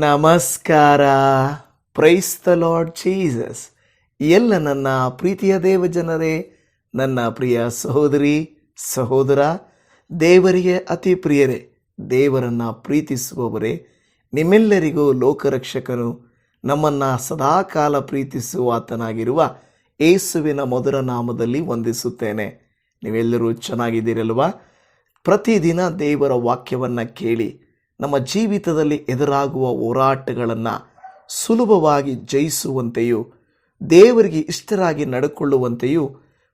ನಮಸ್ಕಾರ. Price the lord Jesus ಎಲ್ಲ ನನ್ನ ಪ್ರೀತಿಯ ದೇವ ಜನರೇ, ನನ್ನ ಪ್ರಿಯ ಸಹೋದರಿ, ಸಹೋದರ, ದೇವರಿಗೆ ಅತಿ ಪ್ರಿಯರೇ, ದೇವರನ್ನು ಪ್ರೀತಿಸುವವರೇ, ನಿಮ್ಮೆಲ್ಲರಿಗೂ ಲೋಕರಕ್ಷಕನು, ನಮ್ಮನ್ನು ಸದಾಕಾಲ ಪ್ರೀತಿಸುವ ಆತನಾಗಿರುವ ಏಸುವಿನ ಮಧುರ ನಾಮದಲ್ಲಿ ವಂದಿಸುತ್ತೇನೆ. ನೀವೆಲ್ಲರೂ ಚೆನ್ನಾಗಿದ್ದೀರಲ್ವ? ಪ್ರತಿದಿನ ದೇವರ ವಾಕ್ಯವನ್ನು ಕೇಳಿ ನಮ್ಮ ಜೀವಿತದಲ್ಲಿ ಎದುರಾಗುವ ಹೋರಾಟಗಳನ್ನು ಸುಲಭವಾಗಿ ಜಯಿಸುವಂತೆಯೂ, ದೇವರಿಗೆ ಇಷ್ಟರಾಗಿ ನಡ್ಕೊಳ್ಳುವಂತೆಯೂ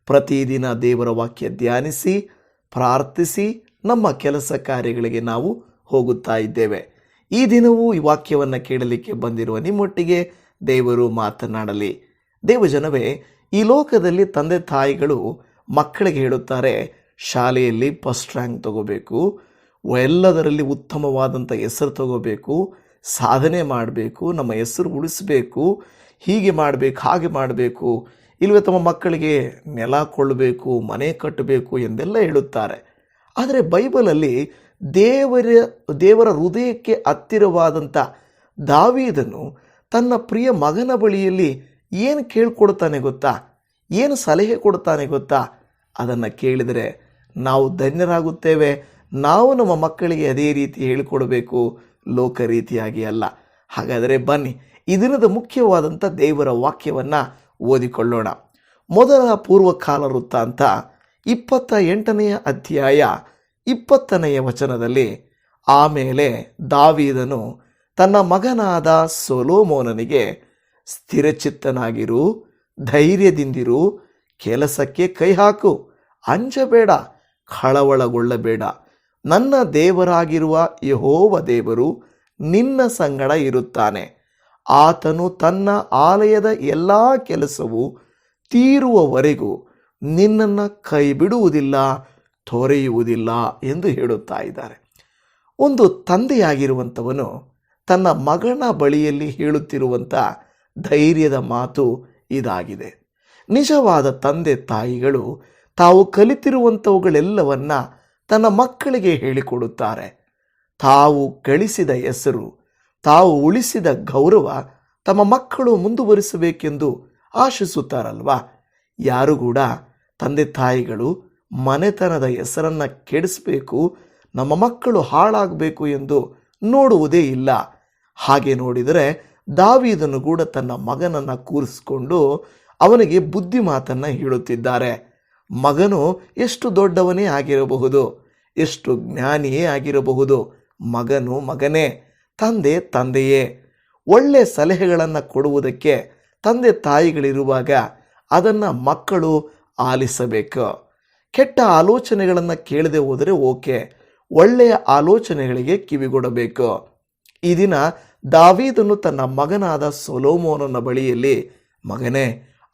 ಪ್ರತಿದಿನ ದೇವರ ವಾಕ್ಯ ಧ್ಯಾನಿಸಿ, ಪ್ರಾರ್ಥಿಸಿ ನಮ್ಮ ಕೆಲಸ ಕಾರ್ಯಗಳಿಗೆ ನಾವು ಹೋಗುತ್ತಾ ಇದ್ದೇವೆ. ಈ ದಿನವೂ ಈ ವಾಕ್ಯವನ್ನು ಕೇಳಲಿಕ್ಕೆ ಬಂದಿರುವ ನಿಮ್ಮೊಟ್ಟಿಗೆ ದೇವರು ಮಾತನಾಡಲಿ. ದೇವಜನವೇ, ಈ ಲೋಕದಲ್ಲಿ ತಂದೆ ತಾಯಿಗಳು ಮಕ್ಕಳಿಗೆ ಹೇಳುತ್ತಾರೆ, ಶಾಲೆಯಲ್ಲಿ ಫಸ್ಟ್ ರ್ಯಾಂಕ್ ತಗೋಬೇಕು. ಎಲ್ಲದರಲ್ಲಿ ಉತ್ತಮವಾದಂಥ ಹೆಸರು ತಗೋಬೇಕು, ಸಾಧನೆ ಮಾಡಬೇಕು, ನಮ್ಮ ಹೆಸರು ಉಳಿಸಬೇಕು, ಹೀಗೆ ಮಾಡಬೇಕು, ಹಾಗೆ ಮಾಡಬೇಕು ಇಲ್ಲವೇ ತಮ್ಮ ಮಕ್ಕಳಿಗೆ ನೆಲ ಕೊಳ್ಳಬೇಕು ಮನೆ ಕಟ್ಟಬೇಕು ಎಂದೆಲ್ಲ ಹೇಳುತ್ತಾರೆ. ಆದರೆ ಬೈಬಲಲ್ಲಿ ದೇವರ ದೇವರ ಹೃದಯಕ್ಕೆ ಹತ್ತಿರವಾದಂಥ ದಾವೀದನು ತನ್ನ ಪ್ರಿಯ ಮಗನ ಬಳಿಯಲ್ಲಿ ಏನು ಕೇಳ್ಕೊಡ್ತಾನೆ ಗೊತ್ತಾ? ಏನು ಸಲಹೆ ಕೊಡ್ತಾನೆ ಗೊತ್ತಾ? ಅದನ್ನು ಕೇಳಿದರೆ ನಾವು ಧನ್ಯರಾಗುತ್ತೇವೆ. ನಾವು ನಮ್ಮ ಮಕ್ಕಳಿಗೆ ಅದೇ ರೀತಿ ಹೇಳಿಕೊಡಬೇಕು ಲೋಕ ರೀತಿಯಾಗಿ ಅಲ್ಲ. ಹಾಗಾದರೆ ಬನ್ನಿ ಈ ದಿನದ ಮುಖ್ಯವಾದಂಥ ದೇವರ ವಾಕ್ಯವನ್ನು ಓದಿಕೊಳ್ಳೋಣ. ಮೊದಲ ಪೂರ್ವಕಾಲ ವೃತ್ತಾಂತ ಇಪ್ಪತ್ತ ಎಂಟನೆಯ ಅಧ್ಯಾಯ ಇಪ್ಪತ್ತನೆಯ ವಚನದಲ್ಲಿ, ಆಮೇಲೆ ದಾವೀದನು ತನ್ನ ಮಗನಾದ ಸೊಲೋಮೋನನಿಗೆ ಸ್ಥಿರಚಿತ್ತನಾಗಿರು, ಧೈರ್ಯದಿಂದಿರು, ಕೆಲಸಕ್ಕೆ ಕೈ ಹಾಕು, ಅಂಜಬೇಡ, ಕಳವಳಗೊಳ್ಳಬೇಡ. ನನ್ನ ದೇವರಾಗಿರುವ ಯಹೋವ ದೇವರು ನಿನ್ನ ಸಂಗಡ ಇರುತ್ತಾನೆ. ಆತನು ತನ್ನ ಆಲಯದ ಎಲ್ಲ ಕೆಲಸವು ತೀರುವವರೆಗೂ ನಿನ್ನನ್ನು ಕೈ ಬಿಡುವುದಿಲ್ಲ ತೊರೆಯುವುದಿಲ್ಲ ಎಂದು ಹೇಳುತ್ತಾ ಇದ್ದಾರೆ. ಒಂದು ತಂದೆಯಾಗಿರುವಂಥವನು ತನ್ನ ಮಗನ ಬಳಿಯಲ್ಲಿ ಹೇಳುತ್ತಿರುವಂಥ ಧೈರ್ಯದ ಮಾತು ಇದಾಗಿದೆ. ನಿಜವಾದ ತಂದೆ ತಾಯಿಗಳು ತಾವು ಕಲಿತಿರುವಂಥವುಗಳೆಲ್ಲವನ್ನ ತನ್ನ ಮಕ್ಕಳಿಗೆ ಹೇಳಿಕೊಡುತ್ತಾರೆ. ತಾವು ಗಳಿಸಿದ ಹೆಸರು, ತಾವು ಉಳಿಸಿದ ಗೌರವ ತಮ್ಮ ಮಕ್ಕಳು ಮುಂದುವರಿಸಬೇಕೆಂದು ಆಶಿಸುತ್ತಾರಲ್ವಾ? ಯಾರು ಕೂಡ ತಂದೆ ತಾಯಿಗಳು ಮನೆತನದ ಹೆಸರನ್ನು ಕೆಡಿಸಬೇಕು, ನಮ್ಮ ಮಕ್ಕಳು ಹಾಳಾಗಬೇಕು ಎಂದು ನೋಡುವುದೇ ಇಲ್ಲ. ಹಾಗೆ ನೋಡಿದರೆ ದಾವಿದನು ಕೂಡ ತನ್ನ ಮಗನನ್ನು ಕೂರಿಸಿಕೊಂಡು ಅವನಿಗೆ ಬುದ್ಧಿ ಮಾತನ್ನು ಹೇಳುತ್ತಿದ್ದಾರೆ. ಮಗನು ಎಷ್ಟು ದೊಡ್ಡವನೇ ಆಗಿರಬಹುದು? ಎಷ್ಟು ಜ್ಞಾನಿಯೇ ಆಗಿರಬಹುದು. ಮಗನು ಮಗನೇ, ತಂದೆ ತಂದೆಯೇ. ಒಳ್ಳೆ ಸಲಹೆಗಳನ್ನು ಕೊಡುವುದಕ್ಕೆ ತಂದೆ ತಾಯಿಗಳಿರುವಾಗ ಅದನ್ನು ಮಕ್ಕಳು ಆಲಿಸಬೇಕು. ಕೆಟ್ಟ ಆಲೋಚನೆಗಳನ್ನು ಕೇಳದೆ ಹೋದರೆ ಓಕೆ, ಒಳ್ಳೆಯ ಆಲೋಚನೆಗಳಿಗೆ ಕಿವಿಗೊಡಬೇಕು ಈ ದಿನ ದಾವೀದನು ತನ್ನ ಮಗನಾದ ಸೊಲೋಮೋನನ ಬಳಿಯಲ್ಲಿ, ಮಗನೇ,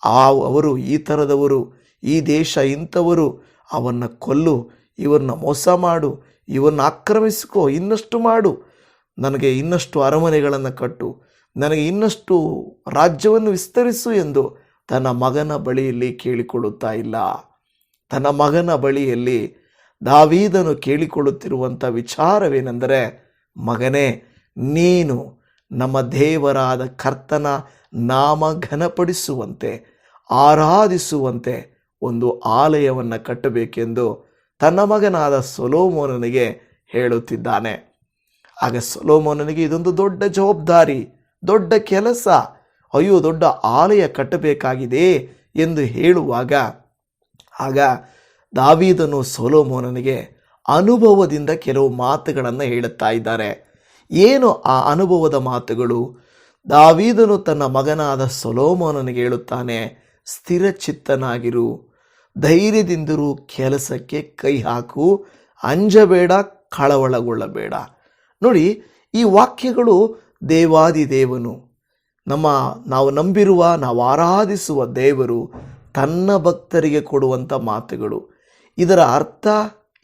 ಆ ಅವರು ಈ ಥರದವರು ಈ ದೇಶ ಇಂಥವರು, ಅವನ್ನು ಕೊಲ್ಲು ಇವರನ್ನ ಮೋಸ ಮಾಡು ಇವನ್ನ ಆಕ್ರಮಿಸಿಕೋ, ಇನ್ನಷ್ಟು ಮಾಡು. ನನಗೆ ಇನ್ನಷ್ಟು ಅರಮನೆಗಳನ್ನು ಕಟ್ಟು, ನನಗೆ ಇನ್ನಷ್ಟು ರಾಜ್ಯವನ್ನು ವಿಸ್ತರಿಸು ಎಂದು ತನ್ನ ಮಗನ ಬಳಿಯಲ್ಲಿ ಕೇಳಿಕೊಳ್ಳುತ್ತಾ ಇಲ್ಲ. ತನ್ನ ಮಗನ ಬಳಿಯಲ್ಲಿ ದಾವೀದನು ಕೇಳಿಕೊಳ್ಳುತ್ತಿರುವಂಥ ವಿಚಾರವೇನೆಂದರೆ, ಮಗನೇ, ನೀನು ನಮ್ಮ ದೇವರಾದ ಕರ್ತನ ನಾಮ ಘನಪಡಿಸುವಂತೆ, ಆರಾಧಿಸುವಂತೆ ಒಂದು ಆಲಯವನ್ನು ಕಟ್ಟಬೇಕೆಂದು ತನ್ನ ಮಗನಾದ ಸೊಲೋಮೋನನಿಗೆ ಹೇಳುತ್ತಿದ್ದಾನೆ. ಆಗ ಸೊಲೋಮೋನನಿಗೆ ಇದೊಂದು ದೊಡ್ಡ ಜವಾಬ್ದಾರಿ, ದೊಡ್ಡ ಕೆಲಸ. ಅಯ್ಯೋ, ದೊಡ್ಡ ಆಲಯ ಕಟ್ಟಬೇಕಾಗಿದೆ ಎಂದು ಹೇಳುವಾಗ, ಆಗ ದಾವೀದನು ಸೊಲೋಮೋನನಿಗೆ ಅನುಭವದಿಂದ ಕೆಲವು ಮಾತುಗಳನ್ನು ಹೇಳುತ್ತಾ ಇದ್ದಾರೆ. ಏನು ಆ ಅನುಭವದ ಮಾತುಗಳು? ದಾವೀದನು ತನ್ನ ಮಗನಾದ ಸೊಲೋಮೋನನಿಗೆ ಹೇಳುತ್ತಾನೆ ಸ್ಥಿರಚಿತ್ತನಾಗಿರು ಧೈರ್ಯದಿಂದಿರು ಕೆಲಸಕ್ಕೆ ಕೈ ಹಾಕು. ಅಂಜಬೇಡ, ಕಳವಳಗೊಳ್ಳಬೇಡ. ನೋಡಿ, ಈ ವಾಕ್ಯಗಳು ದೇವಾದಿ ದೇವನು ನಮ್ಮ ನಾವು ನಂಬಿರುವ, ನಾವು ಆರಾಧಿಸುವ ದೇವರು ತನ್ನ ಭಕ್ತರಿಗೆ ಕೊಡುವಂಥ ಮಾತುಗಳು. ಇದರ ಅರ್ಥ,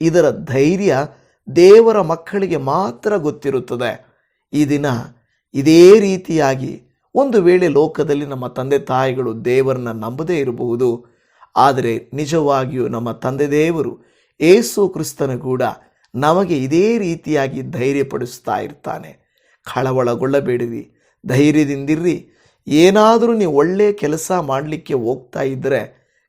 ಇದರ ಧೈರ್ಯ ದೇವರ ಮಕ್ಕಳಿಗೆ ಮಾತ್ರ ಗೊತ್ತಿರುತ್ತದೆ. ಈ ದಿನ ಇದೇ ರೀತಿಯಾಗಿ ಒಂದು ವೇಳೆ ಲೋಕದಲ್ಲಿ ನಮ್ಮ ತಂದೆ ತಾಯಿಗಳು ದೇವರನ್ನ ನಂಬದೇ ಇರಬಹುದು ಆದರೆ ನಿಜವಾಗಿಯೂ ನಮ್ಮ ತಂದೆ ದೇವರು ಏಸು ಕ್ರಿಸ್ತನು ಕೂಡ ನಮಗೆ ಇದೇ ರೀತಿಯಾಗಿ ಧೈರ್ಯಪಡಿಸ್ತಾ ಇರ್ತಾನೆ. ಕಳವಳಗೊಳ್ಳಬೇಡಿರಿ, ಧೈರ್ಯದಿಂದಿರ್ರಿ. ಏನಾದರೂ ನೀವು ಒಳ್ಳೆಯ ಕೆಲಸ ಮಾಡಲಿಕ್ಕೆ ಹೋಗ್ತಾ ಇದ್ದರೆ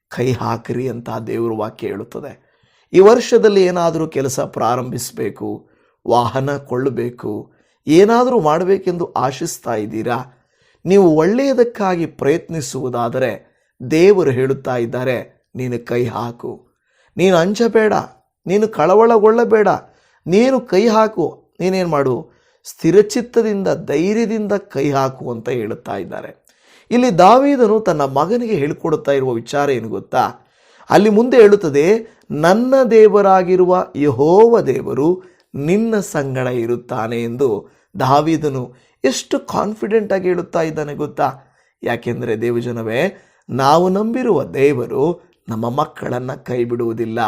ಕೈ ಹಾಕಿರಿ ಅಂತ ದೇವರ ವಾಕ್ಯ ಹೇಳುತ್ತದೆ. ಈ ವರ್ಷದಲ್ಲಿ ಏನಾದರೂ ಕೆಲಸ ಪ್ರಾರಂಭಿಸಬೇಕು, ವಾಹನ ಕೊಳ್ಳಬೇಕು, ಏನಾದರೂ ಮಾಡಬೇಕೆಂದು ಆಶಿಸ್ತಾ ಇದ್ದೀರಾ? ನೀವು ಒಳ್ಳೆಯದಕ್ಕಾಗಿ ಪ್ರಯತ್ನಿಸುವುದಾದರೆ ದೇವರು ಹೇಳುತ್ತಾ ಇದ್ದಾರೆ, ನೀನು ಕೈ ಹಾಕು. ನೀನು ಅಂಜಬೇಡ ನೀನು ಕಳವಳಗೊಳ್ಳಬೇಡ. ನೀನು ಕೈ ಹಾಕು. ನೀನೇನು ಮಾಡು? ಸ್ಥಿರಚಿತ್ತದಿಂದ ಧೈರ್ಯದಿಂದ ಕೈ ಹಾಕು ಅಂತ ಹೇಳುತ್ತಾ ಇದ್ದಾರೆ. ಇಲ್ಲಿ ದಾವೀದನು ತನ್ನ ಮಗನಿಗೆ ಹೇಳಿಕೊಡುತ್ತಾ ಇರುವ ವಿಚಾರ ಏನು ಗೊತ್ತಾ? ಅಲ್ಲಿ ಮುಂದೆ ಹೇಳುತ್ತದೆ, ನನ್ನ ದೇವರಾಗಿರುವ ಯಹೋವ ದೇವರು ನಿನ್ನ ಸಂಗಡ ಇರುತ್ತಾನೆ ಎಂದು ದಾವೀದನು ಎಷ್ಟು ಕಾನ್ಫಿಡೆಂಟ್ ಆಗಿ ಹೇಳುತ್ತಾ ಇದ್ದಾನೆ ಗೊತ್ತಾ? ಯಾಕೆಂದರೆ ದೇವಜನವೇ ನಾವು ನಂಬಿರುವ ದೇವರು ನಮ್ಮ ಮಕ್ಕಳನ್ನು ಕೈ ಬಿಡುವುದಿಲ್ಲ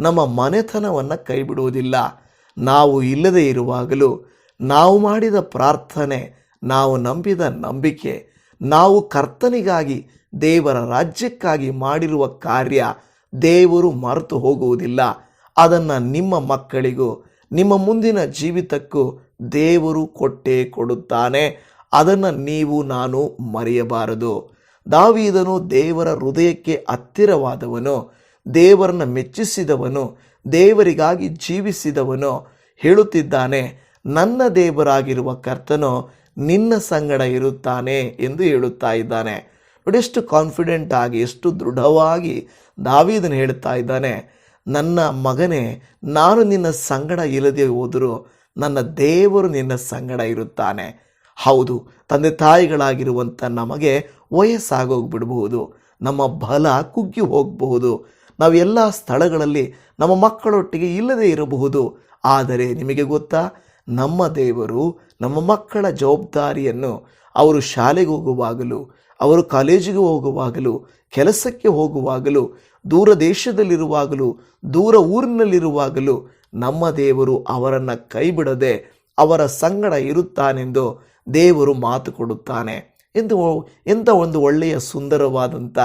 ನಮ್ಮ ಮನೆತನವನ್ನು ಕೈ ಬಿಡುವುದಿಲ್ಲ ನಾವು ಇಲ್ಲದೆ ಇರುವಾಗಲೂ ನಾವು ಮಾಡಿದ ಪ್ರಾರ್ಥನೆ, ನಾವು ನಂಬಿದ ನಂಬಿಕೆ, ನಾವು ಕರ್ತನಿಗಾಗಿ, ದೇವರ ರಾಜ್ಯಕ್ಕಾಗಿ ಮಾಡಿರುವ ಕಾರ್ಯ ದೇವರು ಮರೆತು ಹೋಗುವುದಿಲ್ಲ. ಅದನ್ನು ನಿಮ್ಮ ಮಕ್ಕಳಿಗೂ, ನಿಮ್ಮ ಮುಂದಿನ ಜೀವಿತಕ್ಕೂ ದೇವರು ಕೊಟ್ಟೇ ಕೊಡುತ್ತಾನೆ. ಅದನ್ನು ನೀವು ನಾನು ಮರೆಯಬಾರದು. ದಾವೀದನು ದೇವರ ಹೃದಯಕ್ಕೆ ಹತ್ತಿರವಾದವನು, ದೇವರನ್ನು ಮೆಚ್ಚಿಸಿದವನು, ದೇವರಿಗಾಗಿ ಜೀವಿಸಿದವನು ಹೇಳುತ್ತಿದ್ದಾನೆ, ನನ್ನ ದೇವರಾಗಿರುವ ಕರ್ತನು ನಿನ್ನ ಸಂಗಡ ಇರುತ್ತಾನೆ ಎಂದು ಹೇಳುತ್ತಾ ಇದ್ದಾನೆ. ನೋಡಿ, ಎಷ್ಟು ಕಾನ್ಫಿಡೆಂಟ್ ಆಗಿ, ಎಷ್ಟು ದೃಢವಾಗಿ ದಾವೀದನು ಹೇಳುತ್ತಾ ಇದ್ದಾನೆ, ನನ್ನ ಮಗನೇ, ನಾನು ನಿನ್ನ ಸಂಗಡ ಇಲ್ಲದೆ ಹೋದರೂ ನನ್ನ ದೇವರು ನಿನ್ನ ಸಂಗಡ ಇರುತ್ತಾನೆ. ಹೌದು, ತಂದೆ ತಾಯಿಗಳಾಗಿರುವಂಥ ನಮಗೆ ವಯಸ್ಸಾಗೋಗ್ಬಿಡ್ಬಹುದು. ನಮ್ಮ ಬಲ ಕುಗ್ಗಿ ಹೋಗಬಹುದು. ನಾವು ಎಲ್ಲ ಸ್ಥಳಗಳಲ್ಲಿ ನಮ್ಮ ಮಕ್ಕಳೊಟ್ಟಿಗೆ ಇಲ್ಲದೇ ಇರಬಹುದು. ಆದರೆ ನಿಮಗೆ ಗೊತ್ತಾ, ನಮ್ಮ ದೇವರು ನಮ್ಮ ಮಕ್ಕಳ ಜವಾಬ್ದಾರಿಯನ್ನು ಅವರು ಶಾಲೆಗೆ ಹೋಗುವಾಗಲೂ, ಅವರು ಕಾಲೇಜಿಗೆ ಹೋಗುವಾಗಲೂ, ಕೆಲಸಕ್ಕೆ ಹೋಗುವಾಗಲೂ, ದೂರ ದೇಶದಲ್ಲಿರುವಾಗಲೂ, ದೂರ ಊರಿನಲ್ಲಿರುವಾಗಲೂ ನಮ್ಮ ದೇವರು ಅವರನ್ನು ಕೈ ಬಿಡದೆ ಅವರ ಸಂಗಡ ಇರುತ್ತಾನೆಂದು ದೇವರು ಮಾತು ಕೊಡುತ್ತಾನೆ. ಎಂದು ಎಂಥ ಒಂದು ಒಳ್ಳೆಯ ಸುಂದರವಾದಂಥ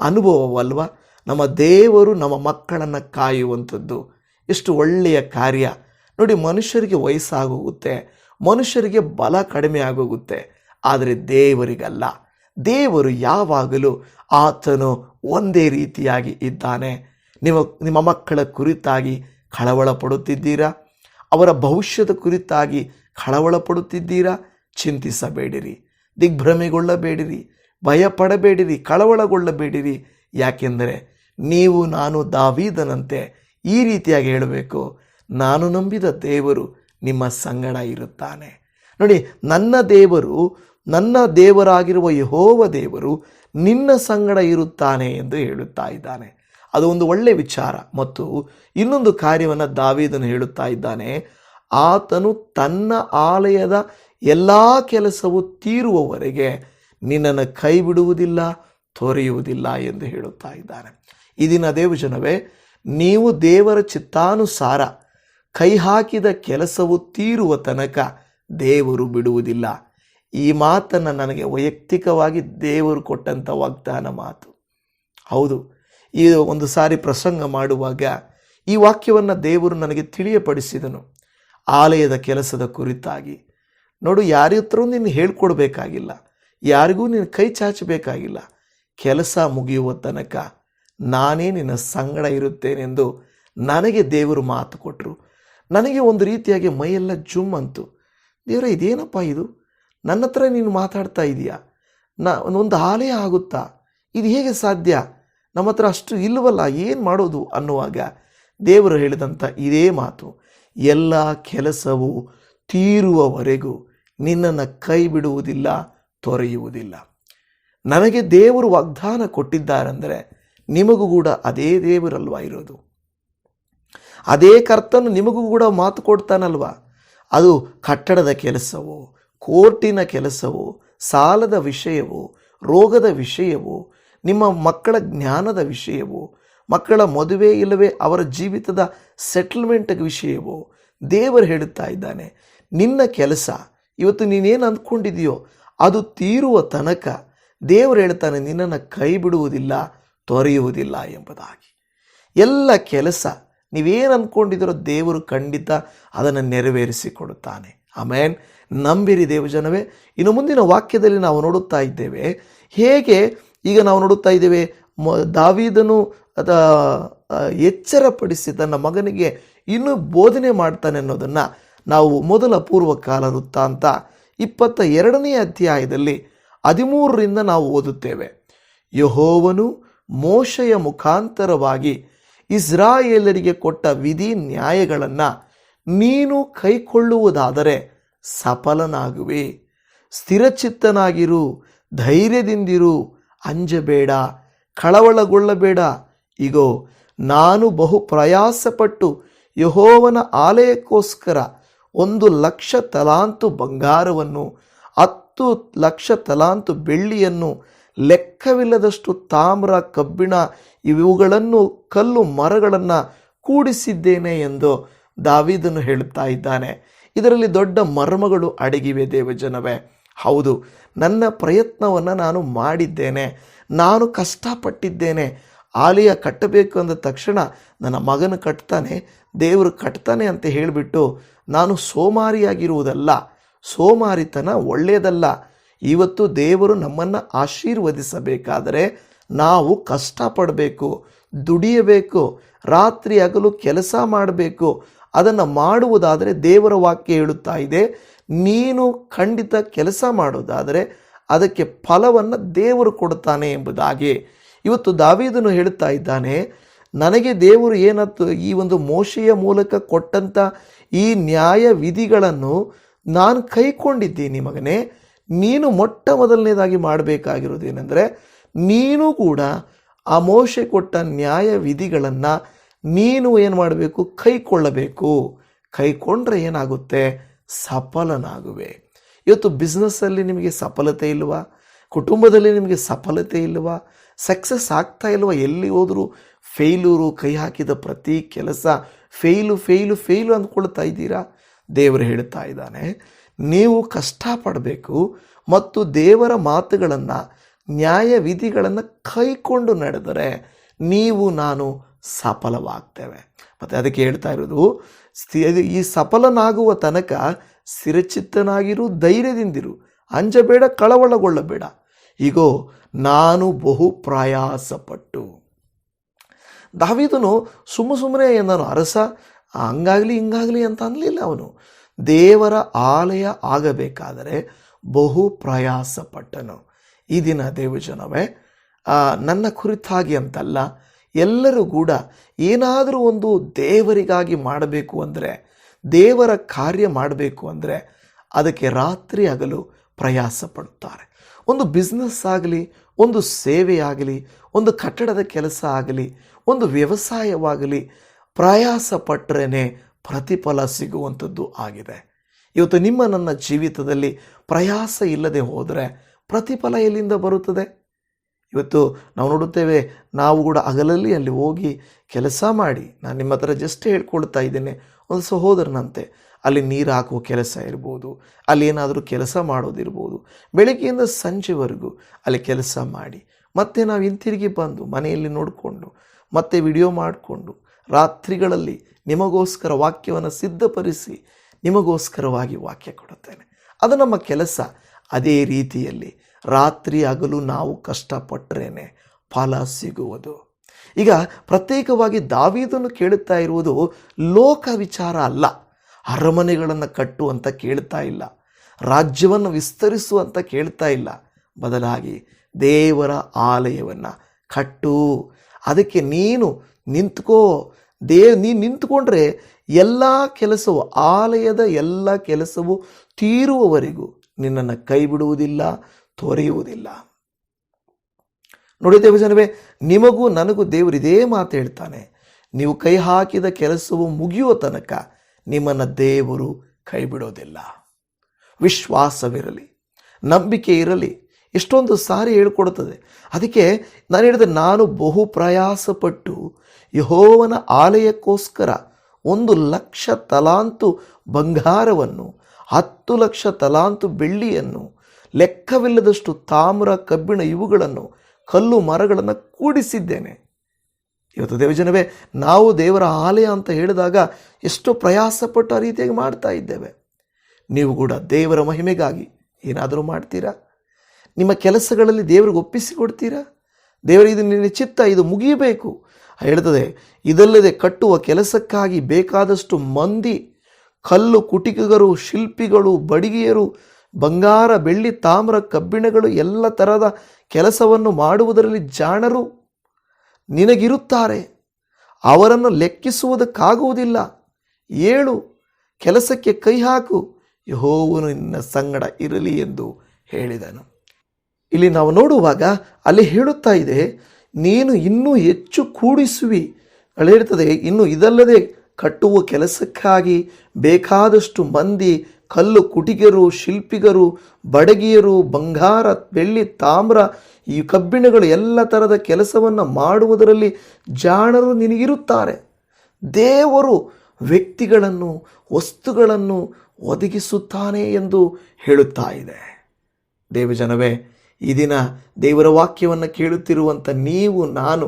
ಅನುಭವವಲ್ವ? ನಮ್ಮ ದೇವರು ನಮ್ಮ ಮಕ್ಕಳನ್ನು ಕಾಯುವಂಥದ್ದು. ಎಷ್ಟು ಒಳ್ಳೆಯ ಕಾರ್ಯ. ನೋಡಿ, ಮನುಷ್ಯರಿಗೆ ವಯಸ್ಸಾಗೋಗುತ್ತೆ. ಮನುಷ್ಯರಿಗೆ ಬಲ ಕಡಿಮೆ ಆಗೋಗುತ್ತೆ. ಆದರೆ ದೇವರಿಗಲ್ಲ. ದೇವರು ಯಾವಾಗಲೂ ಆತನು ಒಂದೇ ರೀತಿಯಾಗಿ ಇದ್ದಾನೆ. ನಿಮ್ಮ ನಿಮ್ಮ ಮಕ್ಕಳ ಕುರಿತಾಗಿ ಕಳವಳ ಪಡುತ್ತಿದ್ದೀರಾ ಅವರ ಭವಿಷ್ಯದ ಕುರಿತಾಗಿ ಕಳವಳ ಪಡುತ್ತಿದ್ದೀರಾ ಚಿಂತಿಸಬೇಡಿರಿ. ದಿಗ್ಭ್ರಮೆಗೊಳ್ಳಬೇಡಿರಿ, ಭಯಪಡಬೇಡಿರಿ, ಕಳವಳಗೊಳ್ಳಬೇಡಿರಿ. ಯಾಕೆಂದರೆ ನೀವು, ನಾನು ದಾವೀದನಂತೆ ಈ ರೀತಿಯಾಗಿ ಹೇಳಬೇಕು, ನಾನು ನಂಬಿದ ದೇವರು ನಿಮ್ಮ ಸಂಗಡ ಇರುತ್ತಾನೆ. ನೋಡಿ, ನನ್ನ ದೇವರು, ನನ್ನ ದೇವರಾಗಿರುವ ಯಹೋವ ದೇವರು ನಿನ್ನ ಸಂಗಡ ಇರುತ್ತಾನೆ ಎಂದು ಹೇಳುತ್ತಾ ಇದ್ದಾನೆ. ಅದು ಒಂದು ಒಳ್ಳೆಯ ವಿಚಾರ. ಮತ್ತು ಇನ್ನೊಂದು ಕಾರ್ಯವನ್ನು ದಾವೀದನು ಹೇಳುತ್ತಾ ಇದ್ದಾನೆ, ಆತನು ತನ್ನ ಆಲಯದ ಎಲ್ಲ ಕೆಲಸವು ತೀರುವವರೆಗೆ ನಿನ್ನನ್ನು ಕೈ ಬಿಡುವುದಿಲ್ಲ ತೊರೆಯುವುದಿಲ್ಲ ಎಂದು ಹೇಳುತ್ತಾ ಇದ್ದಾರೆ ಇದಿನ ದೇವ ಜನವೇ, ನೀವು ದೇವರ ಚಿತ್ತಾನುಸಾರ ಕೈ ಹಾಕಿದ ಕೆಲಸವು ತೀರುವ ತನಕ ದೇವರು ಬಿಡುವುದಿಲ್ಲ. ಈ ಮಾತನ್ನು ನನಗೆ ವೈಯಕ್ತಿಕವಾಗಿ ದೇವರು ಕೊಟ್ಟಂಥ ವಾಗ್ದಾನ ಮಾತು. ಹೌದು, ಈ ಒಂದು ಸಾರಿ ಪ್ರಸಂಗ ಮಾಡುವಾಗ ಈ ವಾಕ್ಯವನ್ನು ದೇವರು ನನಗೆ ತಿಳಿಯಪಡಿಸಿದನು. ಆಲಯದ ಕೆಲಸದ ಕುರಿತಾಗಿ ನೋಡು ಯಾರ ಹತ್ರ ನೀನು ಹೇಳ್ಕೊಡ್ಬೇಕಾಗಿಲ್ಲ. ಯಾರಿಗೂ ನೀನು ಕೈ ಚಾಚಬೇಕಾಗಿಲ್ಲ. ಕೆಲಸ ಮುಗಿಯುವ ತನಕ ನಾನೇ ನಿನ್ನ ಸಂಗಡ ಇರುತ್ತೇನೆಂದು ನನಗೆ ದೇವರು ಮಾತು ಕೊಟ್ಟರು ನನಗೆ ಒಂದು ರೀತಿಯಾಗಿ ಮೈಯೆಲ್ಲ ಜುಮ್ ಅಂತು. ದೇವರ, ಇದೇನಪ್ಪ ಇದು? ನನ್ನ ಹತ್ರ ನೀನು ಮಾತಾಡ್ತಾ ಇದೆಯಾ? ನಾ, ಒಂದು ಆಲಯ ಆಗುತ್ತಾ? ಇದು ಹೇಗೆ ಸಾಧ್ಯ? ನಮ್ಮ ಹತ್ರ ಅಷ್ಟು ಇಲ್ಲವಲ್ಲ, ಏನು ಮಾಡೋದು ಅನ್ನುವಾಗ ದೇವರು ಹೇಳಿದಂಥ ಇದೇ ಮಾತು. ಎಲ್ಲ ಕೆಲಸವು ತೀರುವವರೆಗೂ ನಿನ್ನನ್ನು ಕೈ ಬಿಡುವುದಿಲ್ಲ ತೊರೆಯುವುದಿಲ್ಲ. ನನಗೆ ದೇವರು ವಾಗ್ದಾನ ಕೊಟ್ಟಿದ್ದಾರೆಂದರೆ ನಿಮಗೂ ಕೂಡ ಅದೇ ದೇವರಲ್ವಾ ಇರೋದು? ಅದೇ ಕರ್ತನು ನಿಮಗೂ ಕೂಡ ಮಾತು ಕೊಡ್ತಾನಲ್ವ? ಅದು ಕಟ್ಟಡದ ಕೆಲಸವೋ, ಕೋರ್ಟಿನ ಕೆಲಸವೋ, ಸಾಲದ ವಿಷಯವೋ, ರೋಗದ ವಿಷಯವೋ, ನಿಮ್ಮ ಮಕ್ಕಳ ಜ್ಞಾನದ ವಿಷಯವೋ, ಮಕ್ಕಳ ಮದುವೆ ಇಲ್ಲವೇ ಅವರ ಜೀವಿತದ ಸೆಟಲ್ಮೆಂಟ್ ವಿಷಯವೋ, ದೇವರು ಹೇಳುತ್ತಾ ಇದ್ದಾನೆ, ನಿನ್ನ ಕೆಲಸ ಇವತ್ತು ನೀನೇನು ಅಂದ್ಕೊಂಡಿದೆಯೋ, ಅದು ತೀರುವ ತನಕ ದೇವರು ಹೇಳ್ತಾನೆ, ನಿನ್ನನ್ನು ಕೈ ಬಿಡುವುದಿಲ್ಲ ತೊರೆಯುವುದಿಲ್ಲ ಎಂಬುದಾಗಿ. ಎಲ್ಲ ಕೆಲಸ ನೀವೇನು ಅಂದ್ಕೊಂಡಿದ್ದೀರೋ ದೇವರು ಖಂಡಿತ ಅದನ್ನು ನೆರವೇರಿಸಿಕೊಡುತ್ತಾನೆ. ಆಮೇನ್. ನಂಬಿರಿ ದೇವಜನವೇ. ಇನ್ನು ಮುಂದಿನ ವಾಕ್ಯದಲ್ಲಿ ನಾವು ನೋಡುತ್ತಾ ಇದ್ದೇವೆ, ಹೇಗೆ ಈಗ ನಾವು ನೋಡುತ್ತಾ ಇದ್ದೇವೆ, ಮ, ದಾವೀದನು ಅದ ಎಚ್ಚರಪಡಿಸಿ ತನ್ನ ಮಗನಿಗೆ ಇನ್ನೂ ಬೋಧನೆ ಮಾಡ್ತಾನೆ ಅನ್ನೋದನ್ನು ನಾವು ಮೊದಲ ಪೂರ್ವಕಾಲ ವೃತ್ತಾಂತ ಇಪ್ಪತ್ತ ಎರಡನೇ ಅಧ್ಯಾಯದಲ್ಲಿ ಹದಿಮೂರರಿಂದ ನಾವು ಓದುತ್ತೇವೆ. ಯಹೋವನು ಮೋಶೆಯ ಮುಖಾಂತರವಾಗಿ ಇಸ್ರಾಯೇಲರಿಗೆ ಕೊಟ್ಟ ವಿಧಿ ನ್ಯಾಯಗಳನ್ನು ನೀನು ಕೈಕೊಳ್ಳುವುದಾದರೆ ಸಫಲನಾಗುವೆ. ಸ್ಥಿರಚಿತ್ತನಾಗಿರು, ಧೈರ್ಯದಿಂದಿರು, ಅಂಜಬೇಡ, ಕಳವಳಗೊಳ್ಳಬೇಡ. ಇಗೋ, ನಾನು ಬಹು ಪ್ರಯಾಸಪಟ್ಟು ಯಹೋವನ ಆಲಯಕ್ಕೋಸ್ಕರ ಒಂದು ಲಕ್ಷ ತಲಾಂತು ಬಂಗಾರವನ್ನು, ಹತ್ತು ಲಕ್ಷ ತಲಾಂತು ಬೆಳ್ಳಿಯನ್ನು, ಲೆಕ್ಕವಿಲ್ಲದಷ್ಟು ತಾಮ್ರ, ಕಬ್ಬಿಣ ಇವುಗಳನ್ನು ಕಲ್ಲು ಮರಗಳನ್ನು ಕೂಡಿಸಿದ್ದೇನೆ ಎಂದು ದಾವಿದನು ಹೇಳುತ್ತಾ ಇದ್ದಾನೆ. ಇದರಲ್ಲಿ ದೊಡ್ಡ ಮರ್ಮಗಳು ಅಡಗಿವೆ ದೇವಜನವೇ. ಹೌದು, ನನ್ನ ಪ್ರಯತ್ನವನ್ನು ನಾನು ಮಾಡಿದ್ದೇನೆ. ನಾನು ಕಷ್ಟಪಟ್ಟಿದ್ದೇನೆ. ಆಲಯ ಕಟ್ಟಬೇಕು ಅಂದ ತಕ್ಷಣ ನನ್ನ ಮಗನ ಕಟ್ತಾನೆ, ದೇವರು ಕಟ್ತಾನೆ ಅಂತ ಹೇಳಿಬಿಟ್ಟು ನಾನು ಸೋಮಾರಿಯಾಗಿರುವುದಲ್ಲ, ಸೋಮಾರಿತನ ಒಳ್ಳೆಯದಲ್ಲ. ಇವತ್ತು ದೇವರು ನಮ್ಮನ್ನು ಆಶೀರ್ವದಿಸಬೇಕಾದರೆ ನಾವು ಕಷ್ಟಪಡಬೇಕು, ದುಡಿಯಬೇಕು, ರಾತ್ರಿ ಹಗಲು ಕೆಲಸ ಮಾಡಬೇಕು. ಅದನ್ನು ಮಾಡುವುದಾದರೆ ದೇವರ ವಾಕ್ಯ ಹೇಳುತ್ತಾ ಇದೆ, ನೀನು ಖಂಡಿತ ಕೆಲಸ ಮಾಡೋದಾದರೆ ಅದಕ್ಕೆ ಫಲವನ್ನು ದೇವರು ಕೊಡುತ್ತಾನೆ ಎಂಬುದಾಗಿ. ಇವತ್ತು ದಾವೀದನು ಹೇಳುತ್ತಾ ಇದ್ದಾನೆ, ನನಗೆ ದೇವರು ಏನತ್ತು, ಈ ಒಂದು ಮೋಶೆಯ ಮೂಲಕ ಕೊಟ್ಟಂಥ ಈ ನ್ಯಾಯ ವಿಧಿಗಳನ್ನು ನಾನು ಕೈಕೊಂಡಿದ್ದೀನಿ ಮಗನೇ, ನೀನು ಮೊಟ್ಟ ಮೊದಲನೇದಾಗಿ ಮಾಡಬೇಕಾಗಿರೋದೇನೆಂದರೆ ನೀನು ಕೂಡ ಆ ಮೋಶೆ ಕೊಟ್ಟ ನ್ಯಾಯ ವಿಧಿಗಳನ್ನು ನೀನು ಏನು ಮಾಡಬೇಕು, ಕೈಕೊಳ್ಳಬೇಕು. ಕೈಕೊಂಡ್ರೆ ಏನಾಗುತ್ತೆ? ಸಫಲನಾಗುವೆ. ಇವತ್ತು ಬಿಸ್ನೆಸ್ಸಲ್ಲಿ ನಿಮಗೆ ಸಫಲತೆ ಇಲ್ವಾ? ಕುಟುಂಬದಲ್ಲಿ ನಿಮಗೆ ಸಫಲತೆ ಇಲ್ವಾ? ಸಕ್ಸಸ್ ಆಗ್ತಾ ಇಲ್ವಾ? ಎಲ್ಲಿ ಹೋದರೂ ಫೇಲೂರು ಕೈ ಹಾಕಿದ ಪ್ರತಿ ಕೆಲಸ ಫೇಲು ಫೇಲು ಫೇಲು ಅಂದ್ಕೊಳ್ತಾ ಇದ್ದೀರಾ? ದೇವರು ಹೇಳ್ತಾ ಇದ್ದಾನೆ, ನೀವು ಕಷ್ಟಪಡಬೇಕು ಮತ್ತು ದೇವರ ಮಾತುಗಳನ್ನು, ನ್ಯಾಯ ವಿಧಿಗಳನ್ನು ಕೈಕೊಂಡು ನಡೆದರೆ ನೀವು, ನಾನು ಸಫಲವಾಗ್ತೇವೆ. ಮತ್ತು ಅದಕ್ಕೆ ಹೇಳ್ತಾ ಇರೋದು ಈ ಸಫಲನಾಗುವ ತನಕ ಸ್ಥಿರಚಿತ್ತನಾಗಿರು ಧೈರ್ಯದಿಂದಿರು, ಅಂಜಬೇಡ, ಕಳವಳಗೊಳ್ಳಬೇಡ. ಈಗೋ ನಾನು ಬಹು ಪ್ರಯಾಸಪಟ್ಟು. ದಾವಿದನು ಸುಮ್ಮ ಸುಮ್ಮನೆ ನಾನು ಅರಸ, ಹಂಗಾಗಲಿ ಹಿಂಗಾಗಲಿ ಅಂತ ಅನ್ನಲಿಲ್ಲ ಅವನು. ದೇವರ ಆಲಯ ಆಗಬೇಕಾದರೆ ಬಹು ಪ್ರಯಾಸಪಟ್ಟನು. ಈ ದಿನ ದೇವಜನವೇ ನನ್ನ ಕುರಿತಾಗಿ ಅಂತಲ್ಲ, ಎಲ್ಲರೂ ಕೂಡ ಏನಾದರೂ ಒಂದು ದೇವರಿಗಾಗಿ ಮಾಡಬೇಕು ಅಂದರೆ, ದೇವರ ಕಾರ್ಯ ಮಾಡಬೇಕು ಅಂದರೆ, ಅದಕ್ಕೆ ರಾತ್ರಿ ಹಗಲು ಪ್ರಯಾಸ ಪಡುತ್ತಾರೆ ಒಂದು ಬಿಸ್ನೆಸ್ ಆಗಲಿ, ಒಂದು ಸೇವೆಯಾಗಲಿ ಒಂದು ಕಟ್ಟಡದ ಕೆಲಸ ಆಗಲಿ, ಒಂದು ವ್ಯವಸಾಯವಾಗಲಿ ಪ್ರಯಾಸ ಪಟ್ಟರೆ ಪ್ರತಿಫಲ ಸಿಗುವಂಥದ್ದು ಆಗಿದೆ. ಇವತ್ತು ನಿಮ್ಮ ನನ್ನ ಜೀವಿತದಲ್ಲಿ ಪ್ರಯಾಸ ಇಲ್ಲದೆ ಹೋದರೆ ಪ್ರತಿಫಲ ಎಲ್ಲಿಂದ ಬರುತ್ತದೆ? ಇವತ್ತು ನಾವು ನೋಡುತ್ತೇವೆ, ನಾವು ಕೂಡ ಅಗಲಲ್ಲಿ ಅಲ್ಲಿ ಹೋಗಿ ಕೆಲಸ ಮಾಡಿ, ನಾನು ನಿಮ್ಮ ಹತ್ರ ಜಸ್ಟ್ ಹೇಳ್ಕೊಳ್ತಾ ಇದ್ದೇನೆ. ಒಂದು ಸಹೋದರನಂತೆ ಅಲ್ಲಿ ನೀರು ಹಾಕುವ ಕೆಲಸ ಇರ್ಬೋದು, ಅಲ್ಲಿ ಏನಾದರೂ ಕೆಲಸ ಮಾಡೋದಿರ್ಬೋದು. ಬೆಳಗ್ಗೆಯಿಂದ ಸಂಜೆವರೆಗೂ ಅಲ್ಲಿ ಕೆಲಸ ಮಾಡಿ, ಮತ್ತೆ ನಾವು ಹಿಂತಿರುಗಿ ಬಂದು ಮನೆಯಲ್ಲಿ ನೋಡಿಕೊಂಡು, ಮತ್ತೆ ವಿಡಿಯೋ ಮಾಡಿಕೊಂಡು, ರಾತ್ರಿಗಳಲ್ಲಿ ನಿಮಗೋಸ್ಕರ ವಾಕ್ಯವನ್ನು ಸಿದ್ಧಪಡಿಸಿ ನಿಮಗೋಸ್ಕರವಾಗಿ ವಾಕ್ಯ ಕೊಡುತ್ತೇನೆ. ಅದು ನಮ್ಮ ಕೆಲಸ. ಅದೇ ರೀತಿಯಲ್ಲಿ ರಾತ್ರಿ ಹಗಲು ನಾವು ಕಷ್ಟಪಟ್ಟರೇನೆ ಫಲ ಸಿಗುವುದು. ಈಗ ಪ್ರತ್ಯೇಕವಾಗಿ ದಾವಿದನ್ನು ಕೇಳುತ್ತಾ ಇರುವುದು ಲೋಕ ವಿಚಾರ ಅಲ್ಲ. ಅರಮನೆಗಳನ್ನು ಕಟ್ಟು ಅಂತ ಕೇಳ್ತಾ ಇಲ್ಲ. ರಾಜ್ಯವನ್ನು ವಿಸ್ತರಿಸು ಅಂತ ಕೇಳ್ತಾ ಇಲ್ಲ. ಬದಲಾಗಿ ದೇವರ ಆಲಯವನ್ನು ಕಟ್ಟು. ಅದಕ್ಕೆ ನೀನು ನಿಂತ್ಕೋ. ದೇ, ನೀನು ನಿಂತ್ಕೊಂಡ್ರೆ ಎಲ್ಲ ಕೆಲಸವು, ಆಲಯದ ಎಲ್ಲ ಕೆಲಸವು ತೀರುವವರೆಗೂ ನಿನ್ನನ್ನು ಕೈ ಬಿಡುವುದಿಲ್ಲ ತೊರೆಯುವುದಿಲ್ಲ. ನೋಡಿ ದೇವಜನವೇ ನಿಮಗೂ ನನಗೂ ದೇವರು ಇದೇ ಮಾತು ಹೇಳ್ತಾನೆ. ನೀವು ಕೈ ಹಾಕಿದ ಕೆಲಸವು ಮುಗಿಯುವ ತನಕ ನಿಮ್ಮನ್ನು ದೇವರು ಕೈ ಬಿಡೋದಿಲ್ಲ ವಿಶ್ವಾಸವಿರಲಿ, ನಂಬಿಕೆ ಇರಲಿ, ಎಷ್ಟೊಂದು ಸಾರಿ ಹೇಳ್ಕೊಡುತ್ತದೆ. ಅದಕ್ಕೆ ನಾನು ಹೇಳಿದೆ ನಾನು ಬಹು ಪ್ರಯಾಸಪಟ್ಟು ಯಹೋವನ ಆಲಯಕ್ಕೋಸ್ಕರ ಒಂದು ಲಕ್ಷ ತಲಾಂತು ಬಂಗಾರವನ್ನು, ಹತ್ತು ಲಕ್ಷ ತಲಾಂತು ಬೆಳ್ಳಿಯನ್ನು, ಲೆಕ್ಕವಿಲ್ಲದಷ್ಟು ತಾಮ್ರ, ಕಬ್ಬಿಣ ಇವುಗಳನ್ನು, ಕಲ್ಲು ಮರಗಳನ್ನು ಕೂಡಿಸಿದ್ದೇನೆ. ಇವತ್ತು ದೇವಜನವೇ, ನಾವು ದೇವರ ಆಲಯ ಅಂತ ಹೇಳಿದಾಗ ಎಷ್ಟು ಪ್ರಯಾಸಪಟ್ಟು ಆ ರೀತಿಯಾಗಿ ಮಾಡ್ತಾ ಇದ್ದೇವೆ. ನೀವು ಕೂಡ ದೇವರ ಮಹಿಮೆಗಾಗಿ ಏನಾದರೂ ಮಾಡ್ತೀರಾ? ನಿಮ್ಮ ಕೆಲಸಗಳಲ್ಲಿ ದೇವರಿಗೆ ಒಪ್ಪಿಸಿಕೊಡ್ತೀರಾ? ದೇವರ, ಇದು ನಿನ್ನ ಚಿತ್ತ, ಇದು ಮುಗಿಯಬೇಕು. ಹೇಳ್ತದೆ, ಇದಲ್ಲದೆ ಕಟ್ಟುವ ಕೆಲಸಕ್ಕಾಗಿ ಬೇಕಾದಷ್ಟು ಮಂದಿ, ಕಲ್ಲು ಕುಟಿಕಗರು, ಶಿಲ್ಪಿಗಳು, ಬಡಿಗೆಯರು, ಬಂಗಾರ, ಬೆಳ್ಳಿ, ತಾಮ್ರ, ಕಬ್ಬಿಣಗಳು, ಎಲ್ಲ ಥರದ ಕೆಲಸವನ್ನು ಮಾಡುವುದರಲ್ಲಿ ಜಾಣರು. ನಿನಗಿರುತ್ತಾರೆ. ಅವರನ್ನು ಲೆಕ್ಕಿಸುವುದಕ್ಕಾಗುವುದಿಲ್ಲ. ಏಳು, ಕೆಲಸಕ್ಕೆ ಕೈ ಹಾಕು. ಯಹೋವನು ನಿನ್ನ ಸಂಗಡ ಇರಲಿ ಎಂದು ಹೇಳಿದನು. ಇಲ್ಲಿ ನಾವು ನೋಡುವಾಗ ಅಲ್ಲಿ ಹೇಳುತ್ತಾ ಇದೆ, ನೀನು ಇನ್ನೂ ಹೆಚ್ಚು ಕೂಡಿಸುವಿ. ಹೇಳಿರ್ತದೆ ಇನ್ನು ಇದಲ್ಲದೆ ಕಟ್ಟುವ ಕೆಲಸಕ್ಕಾಗಿ ಬೇಕಾದಷ್ಟು ಮಂದಿ ಕಲ್ಲು ಕುಟಿಗರು, ಶಿಲ್ಪಿಗರು, ಬಡಗಿಯರು, ಬಂಗಾರ, ಬೆಳ್ಳಿ, ತಾಮ್ರ ಈ ಕಬ್ಬಿಣಗಳು ಎಲ್ಲ ಥರದ ಕೆಲಸವನ್ನು ಮಾಡುವುದರಲ್ಲಿ ಜಾಣರು ನಿನಗಿರುತ್ತಾರೆ. ದೇವರು ವ್ಯಕ್ತಿಗಳನ್ನು, ವಸ್ತುಗಳನ್ನು ಒದಗಿಸುತ್ತಾನೆ ಎಂದು ಹೇಳುತ್ತಾ ಇದೆ. ದೇವಜನವೇ, ಈ ದಿನ ದೇವರ ವಾಕ್ಯವನ್ನು ಕೇಳುತ್ತಿರುವಂಥ ನೀವು, ನಾನು,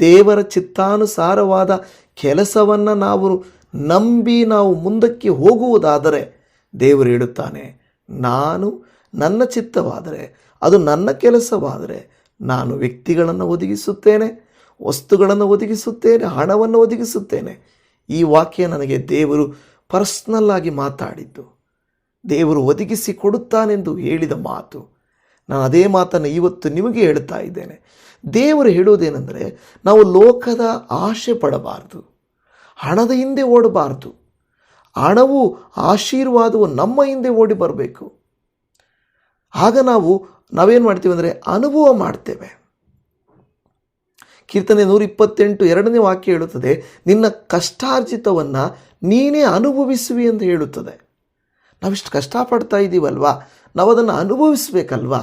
ದೇವರ ಚಿತ್ತಾನುಸಾರವಾದ ಕೆಲಸವನ್ನು ನಾವು ನಂಬಿ ನಾವು ಮುಂದಕ್ಕೆ ಹೋಗುವುದಾದರೆ ದೇವರು ಹೇಳುತ್ತಾನೆ, ನಾನು ನನ್ನ ಚಿತ್ತವಾದರೆ, ಅದು ನನ್ನ ಕೆಲಸವಾದರೆ ನಾನು ವ್ಯಕ್ತಿಗಳನ್ನು ಒದಗಿಸುತ್ತೇನೆ, ವಸ್ತುಗಳನ್ನು ಒದಗಿಸುತ್ತೇನೆ, ಹಣವನ್ನು ಒದಗಿಸುತ್ತೇನೆ. ಈ ವಾಕ್ಯ ನನಗೆ ದೇವರು ಪರ್ಸ್ನಲ್ಲಾಗಿ ಮಾತಾಡಿದ್ದು. ದೇವರು ಒದಗಿಸಿ ಕೊಡುತ್ತಾನೆಂದು ಹೇಳಿದ ಮಾತು. ನಾನು ಅದೇ ಮಾತನ್ನು ಇವತ್ತು ನಿಮಗೆ ಹೇಳ್ತಾ ಇದ್ದೇನೆ. ದೇವರು ಹೇಳುವುದೇನೆಂದರೆ, ನಾವು ಲೋಕದ ಆಶೆ ಪಡಬಾರ್ದು, ಹಣದ ಹಿಂದೆ ಓಡಬಾರ್ದು ಹಣವು ಆಶೀರ್ವಾದವು ನಮ್ಮ ಹಿಂದೆ ಓಡಿ ಬರಬೇಕು. ಆಗ ನಾವು ನಾವೇನು ಮಾಡ್ತೀವಿ ಅಂದರೆ ಅನುಭವ ಮಾಡ್ತೇವೆ. ಕೀರ್ತನೆ ನೂರ ಇಪ್ಪತ್ತೆಂಟು ಎರಡನೇ ವಾಕ್ಯ ಹೇಳುತ್ತದೆ, ನಿನ್ನ ಕಷ್ಟಾರ್ಜಿತವನ್ನು ನೀನೇ ಅನುಭವಿಸುವಿ ಎಂದು ಹೇಳುತ್ತದೆ. ನಾವಿಷ್ಟು ಕಷ್ಟಪಡ್ತಾ ಇದ್ದೀವಲ್ವಾ ನಾವು ಅದನ್ನು ಅನುಭವಿಸಬೇಕಲ್ವಾ?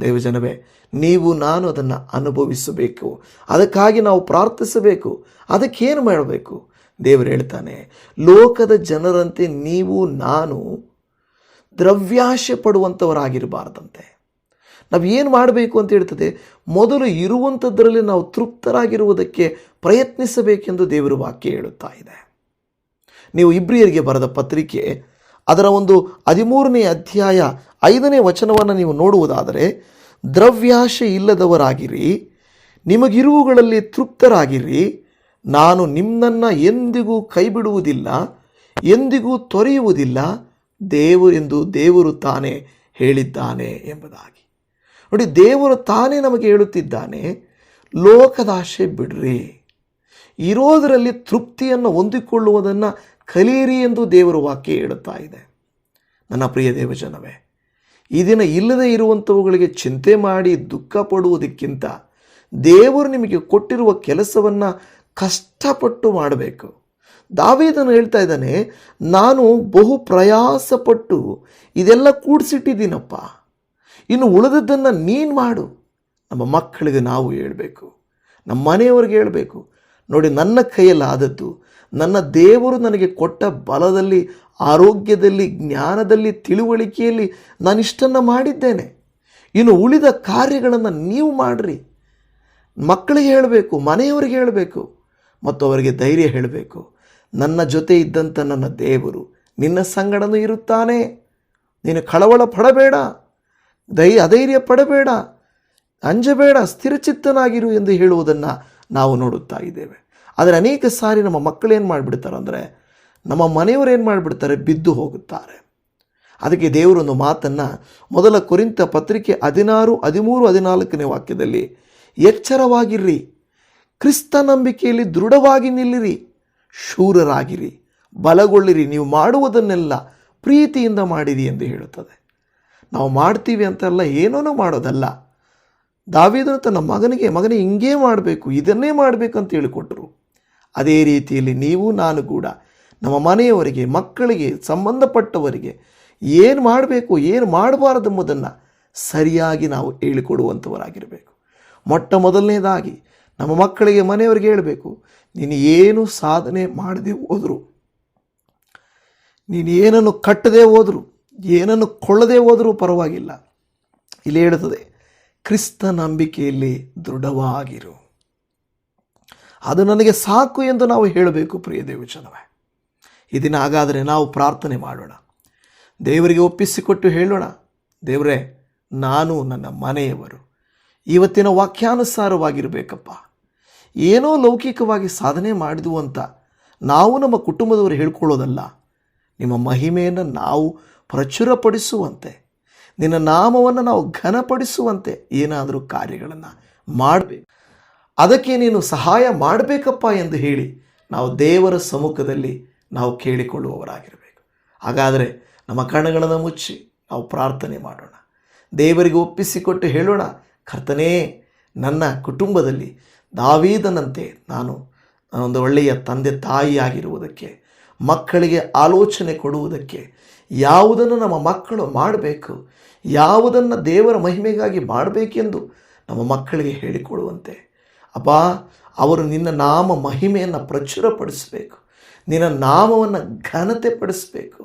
ದೇವಜನವೇ, ನೀವು, ನಾನು ಅದನ್ನು ಅನುಭವಿಸಬೇಕು. ಅದಕ್ಕಾಗಿ ನಾವು ಪ್ರಾರ್ಥಿಸಬೇಕು. ಅದಕ್ಕೇನು ಮಾಡಬೇಕು? ದೇವರು ಹೇಳ್ತಾನೆ, ಲೋಕದ ಜನರಂತೆ ನೀವು ನಾನು ದ್ರವ್ಯಾಶೆ ಪಡುವಂಥವರಾಗಿರಬಾರ್ದಂತೆ ನಾವು ಏನು ಮಾಡಬೇಕು ಅಂತ ಹೇಳ್ತದೆ, ಮೊದಲು ಇರುವಂಥದ್ರಲ್ಲಿ ನಾವು ತೃಪ್ತರಾಗಿರುವುದಕ್ಕೆ ಪ್ರಯತ್ನಿಸಬೇಕೆಂದು ದೇವರು ವಾಕ್ಯ ಹೇಳುತ್ತಾ ಇದೆ. ನೀವು ಇಬ್ರಿಯರಿಗೆ ಬರೆದ ಪತ್ರಿಕೆ, ಅದರ ಒಂದು ಹದಿಮೂರನೇ ಅಧ್ಯಾಯ ಐದನೇ ವಚನವನ್ನು ನೀವು ನೋಡುವುದಾದರೆ, ದ್ರವ್ಯಾಶೆ ಇಲ್ಲದವರಾಗಿರಿ, ನಿಮಗಿರುವುಗಳಲ್ಲಿ ತೃಪ್ತರಾಗಿರಿ ನಾನು ನಿಮ್ಮನ್ನು ಎಂದಿಗೂ ಕೈಬಿಡುವುದಿಲ್ಲ, ಎಂದಿಗೂ ತೊರೆಯುವುದಿಲ್ಲ ದೇವರೆಂದು ದೇವರು ತಾನೇ ಹೇಳಿದ್ದಾನೆ ಎಂಬುದಾಗಿ. ನೋಡಿ, ದೇವರು ತಾನೇ ನಮಗೆ ಹೇಳುತ್ತಿದ್ದಾನೆ, ಲೋಕದಾಶೆ ಬಿಡ್ರಿ. ಇರೋದರಲ್ಲಿ ತೃಪ್ತಿಯನ್ನು ಹೊಂದಿಕೊಳ್ಳುವುದನ್ನು ಕಲಿಯಿರಿ ಎಂದು ದೇವರ ವಾಕ್ಯ ಹೇಳುತ್ತಾ ಇದೆ. ನನ್ನ ಪ್ರಿಯ ದೇವಜನವೇ, ಈ ದಿನ ಇಲ್ಲದೆ ಇರುವಂಥವುಗಳಿಗೆ ಚಿಂತೆ ಮಾಡಿ ದುಃಖ ಪಡುವುದಕ್ಕಿಂತ ದೇವರು ನಿಮಗೆ ಕೊಟ್ಟಿರುವ ಕೆಲಸವನ್ನು ಕಷ್ಟಪಟ್ಟು ಮಾಡಬೇಕು. ದಾವೇದನು ಹೇಳ್ತಾ ಇದ್ದಾನೆ, ನಾನು ಬಹು ಪ್ರಯಾಸಪಟ್ಟು ಇದೆಲ್ಲ ಕೂಡಿಸಿಟ್ಟಿದ್ದೀನಪ್ಪ. ಇನ್ನು ಉಳಿದದ್ದನ್ನು ನೀನು ಮಾಡು. ನಮ್ಮ ಮಕ್ಕಳಿಗೆ ನಾವು ಹೇಳಬೇಕು. ನಮ್ಮ ಮನೆಯವ್ರಿಗೆ ಹೇಳಬೇಕು. ನೋಡಿ, ನನ್ನ ಕೈಯಲ್ಲಿ ಆದದ್ದು ನನ್ನ ದೇವರು ನನಗೆ ಕೊಟ್ಟ ಬಲದಲ್ಲಿ, ಆರೋಗ್ಯದಲ್ಲಿ, ಜ್ಞಾನದಲ್ಲಿ, ತಿಳುವಳಿಕೆಯಲ್ಲಿ ನಾನಿಷ್ಟನ್ನು ಮಾಡಿದ್ದೇನೆ. ಇನ್ನು ಉಳಿದ ಕಾರ್ಯಗಳನ್ನು ನೀವು ಮಾಡಿರಿ. ಮಕ್ಕಳಿಗೆ ಹೇಳಬೇಕು, ಮನೆಯವರಿಗೆ ಹೇಳಬೇಕು. ಮತ್ತು ಅವರಿಗೆ ಧೈರ್ಯ ಹೇಳಬೇಕು. ನನ್ನ ಜೊತೆ ಇದ್ದಂಥ ನನ್ನ ದೇವರು ನಿನ್ನ ಸಂಗಡನು ಇರುತ್ತಾನೆ. ನೀನು ಕಳವಳ ಪಡಬೇಡ. ದೈ, ಅಧೈರ್ಯ ಪಡಬೇಡ. ಅಂಜಬೇಡ. ಸ್ಥಿರಚಿತ್ತನಾಗಿರು ಎಂದು ಹೇಳುವುದನ್ನು ನಾವು ನೋಡುತ್ತಾ ಇದ್ದೇವೆ. ಆದರೆ ಅನೇಕ ಸಾರಿ ನಮ್ಮ ಮಕ್ಕಳು ಏನು ಮಾಡಿಬಿಡ್ತಾರೆ ಅಂದರೆ, ನಮ್ಮ ಮನೆಯವರು ಏನು ಮಾಡಿಬಿಡ್ತಾರೆ? ಬಿದ್ದು ಹೋಗುತ್ತಾರೆ. ಅದಕ್ಕೆ ದೇವರೊಂದು ಮಾತನ್ನು ಮೊದಲ ಕುರಿತ ಪತ್ರಿಕೆ ಹದಿನಾರು, ಹದಿಮೂರು, ಹದಿನಾಲ್ಕನೇ ವಾಕ್ಯದಲ್ಲಿ ಎಚ್ಚರವಾಗಿರ್ರಿ. ಕ್ರಿಸ್ತ ನಂಬಿಕೆಯಲ್ಲಿ ದೃಢವಾಗಿ ನಿಲ್ಲಿರಿ, ಶೂರರಾಗಿರಿ, ಬಲಗೊಳ್ಳಿರಿ. ನೀವು ಮಾಡುವುದನ್ನೆಲ್ಲ ಪ್ರೀತಿಯಿಂದ ಮಾಡಿರಿ ಎಂದು ಹೇಳುತ್ತದೆ. ನಾವು ಮಾಡ್ತೀವಿ ಅಂತೆಲ್ಲ ಏನೋನೋ ಮಾಡೋದಲ್ಲ. ದಾವಿದನು ತನ್ನ ಮಗನಿಗೆ, ಮಗನೇ, ಹಿಂಗೇ ಮಾಡಬೇಕು, ಇದನ್ನೇ ಮಾಡಬೇಕು ಅಂತ ಹೇಳಿಕೊಟ್ರು. ಅದೇ ರೀತಿಯಲ್ಲಿ ನೀವು, ನಾನು ಕೂಡ ನಮ್ಮ ಮನೆಯವರಿಗೆ, ಮಕ್ಕಳಿಗೆ, ಸಂಬಂಧಪಟ್ಟವರಿಗೆ ಏನು ಮಾಡಬೇಕು, ಏನು ಮಾಡಬಾರದು ಎಂಬುದನ್ನು ಸರಿಯಾಗಿ ನಾವು ಹೇಳಿಕೊಡುವಂಥವರಾಗಿರಬೇಕು ಮೊಟ್ಟ ಮೊದಲನೇದಾಗಿ ನಮ್ಮ ಮಕ್ಕಳಿಗೆ ಮನೆಯವರಿಗೆ ಹೇಳಬೇಕು, ನೀನು ಏನು ಸಾಧನೆ ಮಾಡದೆ ಹೋದರು, ನೀನು ಏನನ್ನು ಕಟ್ಟದೆ ಹೋದರು, ಏನನ್ನು ಕೊಳ್ಳದೆ ಹೋದರೂ ಪರವಾಗಿಲ್ಲ. ಇಲ್ಲಿ ಹೇಳುತ್ತದೆ, ಕ್ರಿಸ್ತ ನಂಬಿಕೆಯಲ್ಲಿ ದೃಢವಾಗಿರು. ಅದು ನನಗೆ ಸಾಕು ಎಂದು ನಾವು ಹೇಳಬೇಕು, ಪ್ರಿಯ ದೇವಚನವೇ ಈ ದಿನ ಹಾಗಾದರೆ ನಾವು ಪ್ರಾರ್ಥನೆ ಮಾಡೋಣ. ದೇವರಿಗೆ ಒಪ್ಪಿಸಿಕೊಟ್ಟು ಹೇಳೋಣ, ದೇವರೇ, ನಾನು ನನ್ನ ಮನೆಯವರು. ಇವತ್ತಿನ ವಾಕ್ಯಾನುಸಾರವಾಗಿರಬೇಕಪ್ಪ. ಏನೋ ಲೌಕಿಕವಾಗಿ ಸಾಧನೆ ಮಾಡಿದ್ವು ಅಂತ ನಾವು ನಮ್ಮ ಕುಟುಂಬದವರು ಹೇಳ್ಕೊಳ್ಳೋದಲ್ಲ. ನಿಮ್ಮ ಮಹಿಮೆಯನ್ನು ನಾವು ಪ್ರಚುರಪಡಿಸುವಂತೆ, ನಿನ್ನ ನಾಮವನ್ನು ನಾವು ಘನಪಡಿಸುವಂತೆ ಏನಾದರೂ ಕಾರ್ಯಗಳನ್ನು ಮಾಡಬೇಕು. ಅದಕ್ಕೆ ನೀನು ಸಹಾಯ ಮಾಡಬೇಕಪ್ಪ ಎಂದು ಹೇಳಿ ನಾವು ದೇವರ ಸಮ್ಮುಖದಲ್ಲಿ ನಾವು ಕೇಳಿಕೊಳ್ಳುವವರಾಗಿರಬೇಕು. ಹಾಗಾದರೆ ನಮ್ಮ ಕಣ್ಣುಗಳನ್ನು ಮುಚ್ಚಿ ನಾವು ಪ್ರಾರ್ಥನೆ ಮಾಡೋಣ. ದೇವರಿಗೆ ಒಪ್ಪಿಸಿಕೊಟ್ಟು ಹೇಳೋಣ, ಕರ್ತನೇ, ನನ್ನ ಕುಟುಂಬದಲ್ಲಿ ದಾವೀದನಂತೆ ನಾನು ಒಂದು ಒಳ್ಳೆಯ ತಂದೆ ತಾಯಿಯಾಗಿರುವುದಕ್ಕೆ, ಮಕ್ಕಳಿಗೆ ಆಲೋಚನೆ ಕೊಡುವುದಕ್ಕೆ ಯಾವುದನ್ನು ನಮ್ಮ ಮಕ್ಕಳು ಮಾಡಬೇಕು, ಯಾವುದನ್ನು ದೇವರ ಮಹಿಮೆಗಾಗಿ ಮಾಡಬೇಕೆಂದು ನಮ್ಮ ಮಕ್ಕಳಿಗೆ ಹೇಳಿಕೊಡುವಂತೆ. ಅಪ್ಪ ಅವರು ನಿನ್ನ ನಾಮ ಮಹಿಮೆಯನ್ನು ಪ್ರಚುರಪಡಿಸಬೇಕು, ನಿನ್ನ ನಾಮವನ್ನು ಘನತೆ ಪಡಿಸಬೇಕು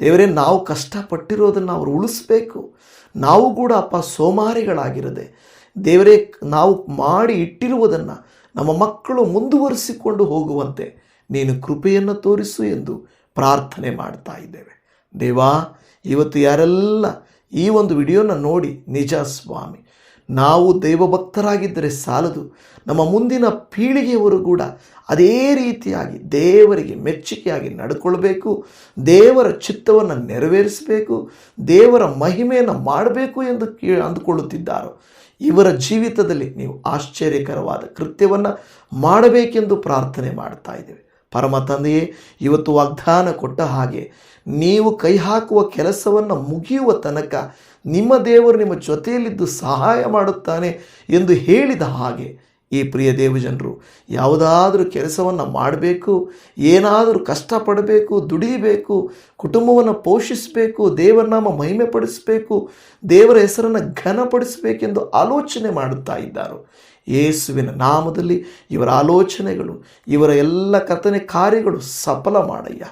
ದೇವರೇ, ನಾವು ಕಷ್ಟಪಟ್ಟಿರೋದನ್ನು ಅವರು ಉಳಿಸ್ಬೇಕು. ನಾವು ಕೂಡ ಅಪ್ಪ ಸೋಮಾರಿಗಳಾಗಿರದೆ ದೇವರೇ, ನಾವು ಮಾಡಿ ಇಟ್ಟಿರುವುದನ್ನು ನಮ್ಮ ಮಕ್ಕಳು ಮುಂದುವರಿಸಿಕೊಂಡು ಹೋಗುವಂತೆ ನೀನು ಕೃಪೆಯನ್ನು ತೋರಿಸು ಎಂದು ಪ್ರಾರ್ಥನೆ ಮಾಡ್ತಾ ಇದ್ದೇವೆ. ದೇವಾ, ಇವತ್ತು ಯಾರೆಲ್ಲ ಈ ಒಂದು ವಿಡಿಯೋನ ನೋಡಿ, ನಿಜ ಸ್ವಾಮಿ, ನಾವು ದೈವಭಕ್ತರಾಗಿದ್ದರೆ ಸಾಲದು. ನಮ್ಮ ಮುಂದಿನ ಪೀಳಿಗೆಯವರು ಕೂಡ ಅದೇ ರೀತಿಯಾಗಿ ದೇವರಿಗೆ ಮೆಚ್ಚುಗೆಯಾಗಿ ನಡ್ಕೊಳ್ಬೇಕು, ದೇವರ ಚಿತ್ತವನ್ನು ನೆರವೇರಿಸಬೇಕು, ದೇವರ ಮಹಿಮೆಯನ್ನು ಮಾಡಬೇಕು ಎಂದು ಕೇ, ಅಂದುಕೊಳ್ಳುತ್ತಿದ್ದಾರೋ ಇವರ ಜೀವಿತದಲ್ಲಿ ನೀವು ಆಶ್ಚರ್ಯಕರವಾದ ಕೃತ್ಯವನ್ನು ಮಾಡಬೇಕೆಂದು ಪ್ರಾರ್ಥನೆ ಮಾಡ್ತಾ ಇದ್ದೇವೆ. ಪರಮ ತಂದೆಯೇ, ಇವತ್ತು ವಾಗ್ದಾನ ಕೊಟ್ಟ ಹಾಗೆ ನೀವು ಕೈ ಹಾಕುವ ಕೆಲಸವನ್ನು ಮುಗಿಯುವ ತನಕ ನಿಮ್ಮ ದೇವರು ನಿಮ್ಮ ಜೊತೆಯಲ್ಲಿದ್ದು ಸಹಾಯ ಮಾಡುತ್ತಾನೆ ಎಂದು ಹೇಳಿದ ಹಾಗೆ ಈ ಪ್ರಿಯ ದೇವಜನರು, ಯಾವುದಾದರೂ ಕೆಲಸವನ್ನು ಮಾಡಬೇಕು, ಏನಾದರೂ ಕಷ್ಟಪಡಬೇಕು, ದುಡಿಬೇಕು, ಕುಟುಂಬವನ್ನು ಪೋಷಿಸಬೇಕು ದೇವರ ನಾಮ ಮಹಿಮೆ ಪಡಿಸಬೇಕು ದೇವರ ಹೆಸರನ್ನು ಘನಪಡಿಸಬೇಕೆಂದು ಆಲೋಚನೆ ಮಾಡುತ್ತಾ ಇದ್ದಾರೆ? ಯೇಸುವಿನ ನಾಮದಲ್ಲಿ ಇವರ ಆಲೋಚನೆಗಳು, ಇವರ ಎಲ್ಲ ಕರ್ತನೆ ಕಾರ್ಯಗಳು ಸಫಲ ಮಾಡಯ್ಯ.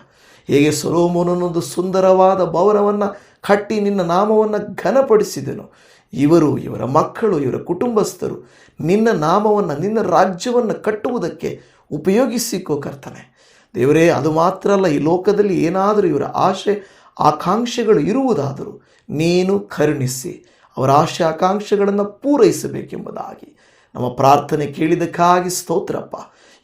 ಹೇಗೆ ಸೊಲೋಮೋನನೊಂದು ಸುಂದರವಾದ ಭವನವನ್ನು ಕಟ್ಟಿ ನಿನ್ನ ನಾಮವನ್ನು ಘನಪಡಿಸಿದನು ಇವರು, ಇವರ ಮಕ್ಕಳು, ಇವರ ಕುಟುಂಬಸ್ಥರು ನಿನ್ನ ನಾಮವನ್ನು, ನಿನ್ನ ರಾಜ್ಯವನ್ನು ಕಟ್ಟುವುದಕ್ಕೆ ಉಪಯೋಗಿಸಿಕೋ ಕರ್ತನೆ. ದೇವರೇ, ಅದು ಮಾತ್ರ ಅಲ್ಲ, ಈ ಲೋಕದಲ್ಲಿ ಏನಾದರೂ ಇವರ ಆಶೆ, ಆಕಾಂಕ್ಷೆಗಳು ಇರುವುದಾದರೂ ನೀನು ಕರುಣಿಸಿ, ಅವರ ಆಶೆ, ಆಕಾಂಕ್ಷೆಗಳನ್ನು ಪೂರೈಸಬೇಕೆಂಬುದಾಗಿ. ನಮ್ಮ ಪ್ರಾರ್ಥನೆ ಕೇಳಿದಕ್ಕಾಗಿ ಸ್ತೋತ್ರಪ್ಪ.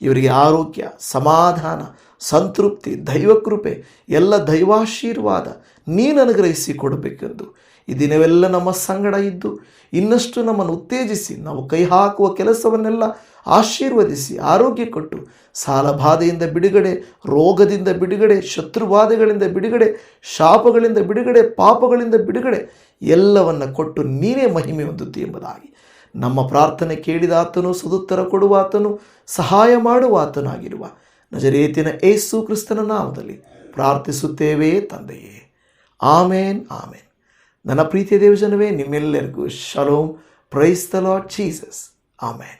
ಇವರಿಗೆ ಆರೋಗ್ಯ, ಸಮಾಧಾನ, ಸಂತೃಪ್ತಿ, ದೈವಕೃಪೆ, ಎಲ್ಲ ದೈವಾಶೀರ್ವಾದ ನೀನು ಅನುಗ್ರಹಿಸಿ ಕೊಡಬೇಕೆಂದು ಈ ದಿನವೆಲ್ಲ ನಮ್ಮ ಸಂಗಡ ಇದ್ದು ಇನ್ನಷ್ಟು ನಮ್ಮನ್ನು ಉತ್ತೇಜಿಸಿ, ನಾವು ಕೈ ಹಾಕುವ ಕೆಲಸವನ್ನೆಲ್ಲ ಆಶೀರ್ವದಿಸಿ, ಆರೋಗ್ಯ ಕೊಟ್ಟು, ಸಾಲಬಾಧೆಯಿಂದ ಬಿಡುಗಡೆ, ರೋಗದಿಂದ ಬಿಡುಗಡೆ, ಶತ್ರುಬಾಧೆಗಳಿಂದ ಬಿಡುಗಡೆ, ಶಾಪಗಳಿಂದ ಬಿಡುಗಡೆ, ಪಾಪಗಳಿಂದ ಬಿಡುಗಡೆ ಎಲ್ಲವನ್ನು ಕೊಟ್ಟು ನೀನೇ ಮಹಿಮೆ ಹೊಂದುತ್ತಿ ಎಂಬುದಾಗಿ ನಮ್ಮ ಪ್ರಾರ್ಥನೆ ಕೇಳಿದಾತನು ಸದುತ್ತರ ಕೊಡುವಾತನು ಸಹಾಯ ಮಾಡುವಾತನಾಗಿರುವ ನಜರೇತಿನ ಏಸು ಕ್ರಿಸ್ತನ ನಾಮದಲ್ಲಿ ಪ್ರಾರ್ಥಿಸುತ್ತೇವೆ ತಂದೆಯೇ. ಆಮೇನ್ ಆಮೇನ್. ನನ್ನ ಪ್ರೀತಿಯ ದೇವಜನವೇ ನಿಮ್ಮೆಲ್ಲರಿಗೂ shalom. Praise the lord Jesus amen